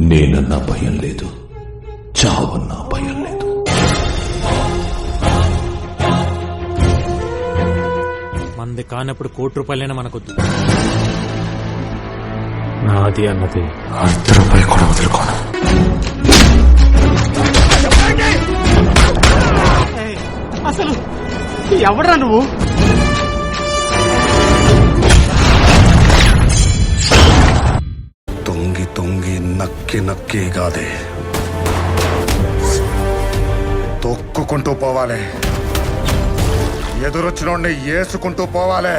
నేనన్నా భయం లేదు. చావన్నా భయం లేదు. మంది కానప్పుడు కోటి రూపాయలైనా మనకొద్దు. నాది అన్నది. అర్ధ రూపాయి కూడా వదులుకోను. అసలు ఎవడరా నువ్వు? నక్కి నక్కి కాదే తొక్కుకుంటూ పోవాలి. ఎదురొచ్చినోడిని ఏసుకుంటూ పోవాలి.